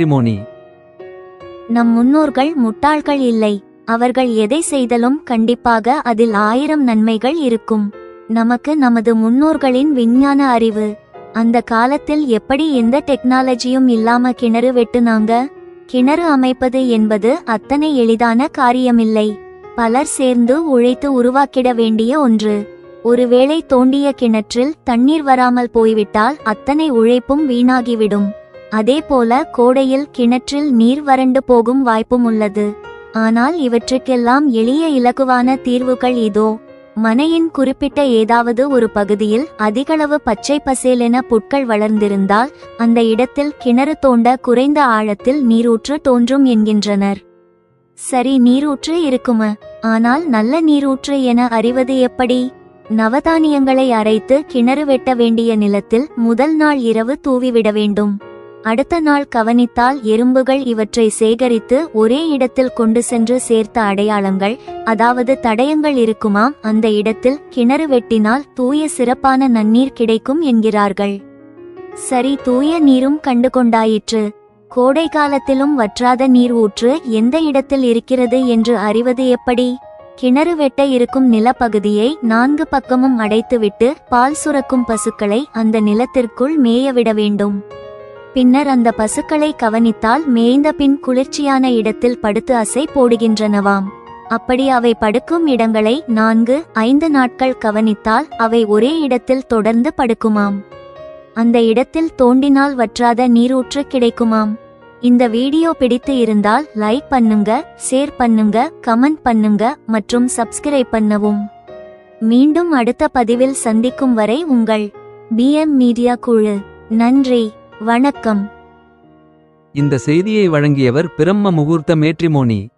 Matrimony. நம் முன்னோர்கள் முட்டாள்கள் இல்லை. அவர்கள் எதை செய்தலும் கண்டிப்பாக அதில் ஆயிரம் நன்மைகள் இருக்கும். நமக்கு நமது முன்னோர்களின் விஞ்ஞான அறிவு. அந்த காலத்தில் எப்படி எந்த டெக்னாலஜியும் இல்லாம கிணறு வெட்டுனாங்க? கிணறு அமைப்பது என்பது அத்தனை எளிதான காரியமில்லை. பலர் சேர்ந்து உழைத்து உருவாக்கிட வேண்டிய ஒன்று. ஒருவேளை தோண்டிய கிணற்றில் தண்ணீர் வராமல் போய்விட்டால் அத்தனை உழைப்பும் வீணாகிவிடும். அதேபோல கோடையில் கிணற்றில் நீர் வறண்டு போகும் வாய்ப்பும் உள்ளது. ஆனால் இவற்றுக்கெல்லாம் எளிய இலகுவான தீர்வுகள் இதோ. மனையின் குறிப்பிட்ட ஏதாவது ஒரு பகுதியில் அதிகளவு பச்சை பசேலென புட்கள் வளர்ந்திருந்தால் அந்த இடத்தில் கிணறு தோண்ட குறைந்த ஆழத்தில் நீரூற்று தோன்றும் என்கின்றனர். சரி நீரூற்று இருக்கும? ஆனால் நல்ல நீரூற்று என அறிவது எப்படி? நவதானியங்களை அரைத்து கிணறு வெட்ட வேண்டிய நிலத்தில் முதல் நாள் இரவு தூவிவிட வேண்டும். அடுத்த நாள் கவனித்தால் எறும்புகள் இவற்றை சேகரித்து ஒரே இடத்தில் கொண்டு சென்று சேர்த்த அடையாளங்கள் அதாவது தடயங்கள் இருக்குமாம் அந்த இடத்தில் கிணறு வெட்டினால் தூய சிறப்பான நன்னீர் கிடைக்கும் என்கிறார்கள். சரி தூய நீரும் கண்டு கொண்டாயிற்று கோடை காலத்திலும் வற்றாத நீர் ஊற்று எந்த இடத்தில் இருக்கிறது என்று அறிவது எப்படி? கிணறு வெட்ட இருக்கும் நிலப்பகுதியை நான்கு பக்கமும் அடைத்துவிட்டு பால் சுரக்கும் பசுக்களை அந்த நிலத்திற்குள் மேயவிட வேண்டும். பின்னர் அந்த பசுக்களை கவனித்தால் மேய்ந்த பின் குளிர்ச்சியான இடத்தில் படுத்து அசை போடுகின்றனவாம். அப்படி அவை படுக்கும் இடங்களை நான்கு ஐந்து நாட்கள் கவனித்தால் அவை ஒரே இடத்தில் தொடர்ந்து படுக்குமாம். அந்த இடத்தில் தோண்டினால் வற்றாத நீரூற்று கிடைக்குமாம். இந்த வீடியோ பிடித்து இருந்தால் லைக் பண்ணுங்க ஷேர் பண்ணுங்க கமெண்ட் பண்ணுங்க மற்றும் சப்ஸ்கிரைப் பண்ணவும். மீண்டும் அடுத்த பதிவில் சந்திக்கும் வரை உங்கள் பிஎம் மீடியா குழு. நன்றி. வணக்கம். இந்த செய்தியை வழங்கியவர் பிரம்ம முகூர்த்த மேட்ரிமோனி